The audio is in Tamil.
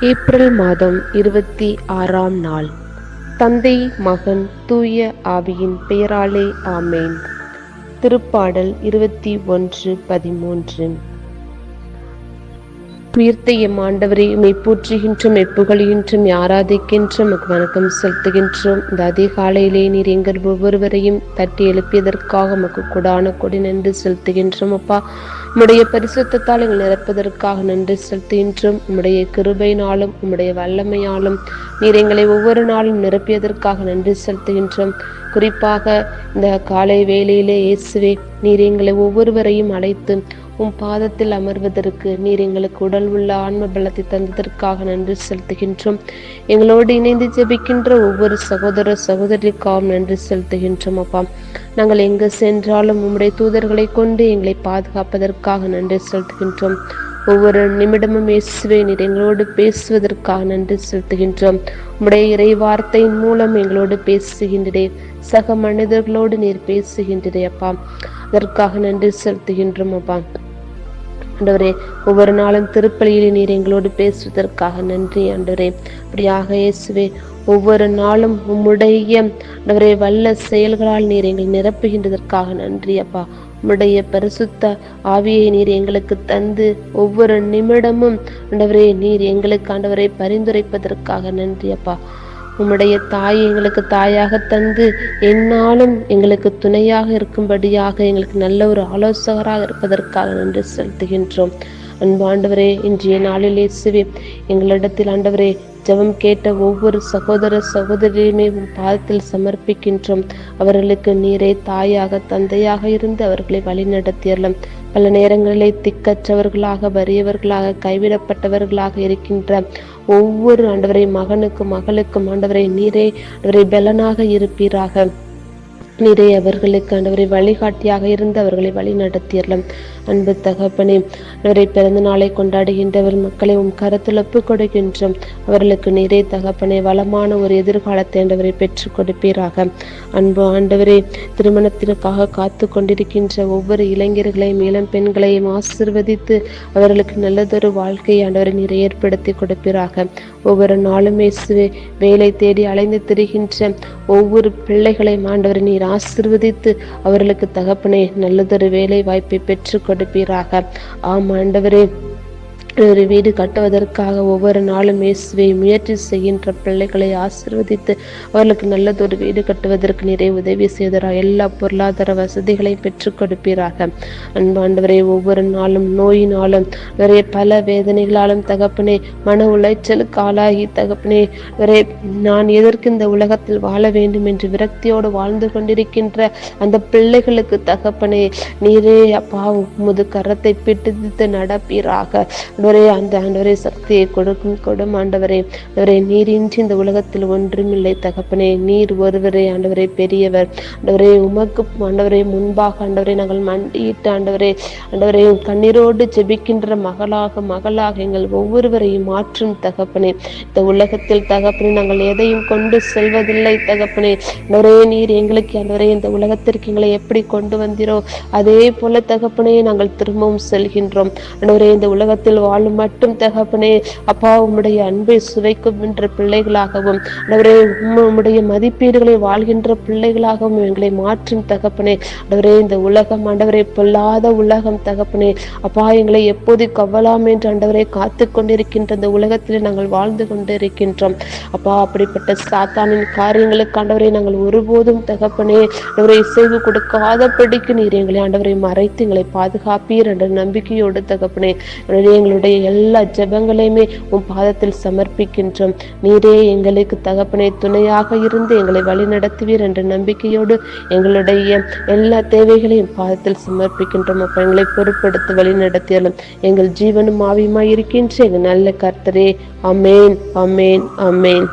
ஏப்ரல் மாதம் இருபத்தி ஆறாம் நாள். தந்தை மகன் தூய ஆவியின் பெயராலே ஆமேன். திருப்பாடல் இருபத்தி ஒன்று பதிமூன்று. உயிர்த்த எம் ஆண்டவரை உமை போற்றுகின்றோம் எப்புகழுகின்றோம் ஆராதிக்கின்றோம் உமக்கு வணக்கம் செலுத்துகின்றோம். இந்த அதிகாலையிலே நீர் எங்கள் ஒவ்வொருவரையும் தட்டி எழுப்பியதற்காக உமக்கு கொடான கொடி நன்றி செலுத்துகின்றோம் அப்பா. உம்முடைய பரிசுத்தத்தால் எங்கள் நிரப்பதற்காக நன்றி செலுத்துகின்றோம். உம்முடைய கிருபையினாலும் உம்முடைய வல்லமையாலும் நீர் எங்களை ஒவ்வொரு நாளும் நிரப்பியதற்காக நன்றி செலுத்துகின்றோம். குறிப்பாக இந்த காலை வேளையிலே இயேசுவே நீர் எங்களை ஒவ்வொருவரையும் அழைத்து உம் பாதத்தில் அமர்வதற்கு நீர் எங்களுக்கு உடல் உள்ள ஆன்ம பலத்தை தந்ததற்காக நன்றி செலுத்துகின்றோம். எங்களோடு இணைந்து ஜெபிக்கின்ற ஒவ்வொரு சகோதர சகோதரிக்காகவும் நன்றி செலுத்துகின்றோம் அப்பா. நாங்கள் எங்கு சென்றாலும் உம்முடைய தூதர்களை கொண்டு எங்களை பாதுகாப்பதற்காக நன்றி செலுத்துகின்றோம். ஒவ்வொரு நிமிடமும் இயேசுவே நீர் எங்களோடு பேசுவதற்காக நன்றி செலுத்துகின்றோம். உம்முடைய இறை வார்த்தையின் மூலம் எங்களோடு பேசுகின்றதே சக மனிதர்களோடு நீர் பேசுகின்றதே அப்பா. இதற்காக நன்றி செலுத்துகின்றோம் அப்பா ஆண்டவரே ஒவ்வொரு நாளும் திருப்பள்ளியில் நீர் எங்களோடு பேசுவதற்காக நன்றி ஆண்டவரே. அப்படியாக இயேசுவே ஒவ்வொரு நாளும் உம்முடைய ஆண்டவரே வல்ல செயல்களால் நீர் எங்களை நிரப்புகின்றதற்காக நன்றி அப்பா. உம்முடைய பரிசுத்த ஆவியை நீர் எங்களுக்கு தந்து ஒவ்வொரு நிமிடமும் ஆண்டவரே நீர் எங்களுக்கு ஆண்டவரை பரிந்துரைப்பதற்காக நன்றி அப்பா. உம்முடைய தாய் எங்களுக்கு தாயாக தந்து என்னாலும் எங்களுக்கு துணையாக இருக்கும்படியாக எங்களுக்கு நல்ல ஒரு ஆலோசகராக இருப்பதற்காக நன்றி செலுத்துகின்றோம். அன்பாண்டவரே இன்றைய நாளில் இயேசுவே எங்களிடத்தில் ஆண்டவரே ஜெபம் கேட்ட ஒவ்வொரு சகோதர சகோதரியுமே உன் பாதத்தில் சமர்ப்பிக்கின்றோம். அவர்களுக்கு நீரே தாயாக தந்தையாக இருந்து அவர்களை வழிநடத்தியறலாம் பல நேரங்களிலே திக்கற்றவர்களாக வறியவர்களாக கைவிடப்பட்டவர்களாக இருக்கின்ற ஒவ்வொரு ஆண்டவரை மகனுக்கும் மகளுக்கும் ஆண்டவரை நீரே ஆண்டவரை பலனாக இருப்பீராக. நீரை அவர்களுக்கு ஆண்டவரை வழிகாட்டியாக இருந்து அவர்களை வழி நடத்தியறலாம் அன்பு தகப்பனே அவரை பிறந்த நாளை கொண்டாடுகின்றவர் மக்களை உம் கருத்தில் ஒப்புக் கொடுக்கின்றோம் அவர்களுக்கு நீரே தகப்பனே வளமான ஒரு எதிர்காலத்தை ஆண்டவரை பெற்றுக் கொடுப்பீராக. அன்பு ஆண்டவரே திருமணத்திற்காக காத்து கொண்டிருக்கின்ற ஒவ்வொரு இளைஞர்களையும் இளம் பெண்களையும் ஆசிர்வதித்து அவர்களுக்கு நல்லதொரு வாழ்க்கையை ஆண்டவரை நீரை ஏற்படுத்தி கொடுப்பீராக. ஒவ்வொரு நாளுமே வேலை தேடி அலைந்து திரிகின்ற ஒவ்வொரு பிள்ளைகளையும் ஆண்டவர் நீர் ஆசிர்வதித்து அவர்களுக்கு தகப்பனே நல்லதொரு வேலை வாய்ப்பை பெற்றுக் கொடுப்பீராக. ஆம் ஆண்டவரே. ஒரு வீடு கட்டுவதற்காக ஒவ்வொரு நாளும் இயேசுவை முயற்சி செய்கின்ற பிள்ளைகளை ஆசிர்வதித்து அவர்களுக்கு நல்லதொரு வீடு கட்டுவதற்கு நிறைய உதவி செய்தரா. எல்லா பொருளாதார வசதிகளையும் பெற்றுக் கொடுப்பீராக. அன்பாண்டவரே ஒவ்வொரு நாளும் நோயினாலும் நிறைய பல வேதனைகளாலும் தகப்பனே மன உளைச்சலுக்கு ஆளாகி தகப்பனே நிறைய நான் எதற்கு இந்த உலகத்தில் வாழ வேண்டும் என்று விரக்தியோடு வாழ்ந்து கொண்டிருக்கின்ற அந்த பிள்ளைகளுக்கு தகப்பனே நீரே அப்பா முது கரத்தை பிடித்து நடப்பீராக. ஆண்டவரே அந்த ஆண்டவரே சக்தியை கொடுக்கும் கொடும் ஆண்டவரே. ஆண்டவரே நீரின்றி இந்த உலகத்தில் ஒன்றுமில்லை தகப்பனே. நீர் ஒருவரே ஆண்டவரே பெரியவர். ஆண்டவரே உமக்கு ஆண்டவரே முன்பாக ஆண்டவரே நாங்கள் மண்டியிட்டு ஆண்டவரே ஆண்டவரே கண்ணீரோடு ஜெபிக்கின்ற மகளாக மகளாக எங்கள் ஒவ்வொருவரையும் மாற்றும் தகப்பனே. இந்த உலகத்தில் தகப்பனே நாங்கள் எதையும் கொண்டு செல்வதில்லை தகப்பனே. ஆண்டவரே நீர் எங்களுக்கு ஆண்டவரே இந்த உலகத்திற்கு எங்களை எப்படி கொண்டு வந்தீரோ அதே போல தகப்பனே நாங்கள் திரும்பவும் செல்கின்றோம். ஆண்டவரே இந்த உலகத்தில் வாழும் மட்டும் தகப்பனே அப்பா உம்முடைய அன்பை சுவைக்கும் என்ற பிள்ளைகளாகவும் அவரே உம்முடைய மதிப்பீடுகளை வாழ்கின்ற பிள்ளைகளாகவும் எங்களை மாற்றும் தகப்பனே. அவரே இந்த உலகம் ஆண்டவரை பொல்லாத உலகம் தகப்பனே. அப்பா எங்களை எப்போது கவலாம் என்று ஆண்டவரை காத்து கொண்டிருக்கின்ற இந்த உலகத்தில் நாங்கள் வாழ்ந்து கொண்டிருக்கின்றோம். அப்பா அப்படிப்பட்ட சாத்தானின் காரியங்களுக்கு ஆண்டவரை நாங்கள் ஒருபோதும் தகப்பனே ஆண்டவரை இசைவு கொடுக்காதபடிக்கு நீர் எங்களை ஆண்டவரை மறைத்து எங்களை பாதுகாப்பீர் என்ற நம்பிக்கையோடு தகப்பனே. எங்களுடைய எங்களுடைய எல்லா ஜெபங்களையுமே உன் பாதத்தில் சமர்ப்பிக்கின்றோம். நீரே எங்களுக்கு தகப்பனை துணையாக இருந்து எங்களை வழி நடத்துவீர் என்ற நம்பிக்கையோடு எங்களுடைய எல்லா தேவைகளையும் பாதத்தில் சமர்ப்பிக்கின்றோம். அப்ப எங்களை பொறுப்படுத்தி வழி நடத்தியாலும் எங்கள் ஜீவனும் ஆவியுமாய் இருக்கின்ற எங்கள் நல்ல கர்த்தரே. அமேன் அமேன் அமேன்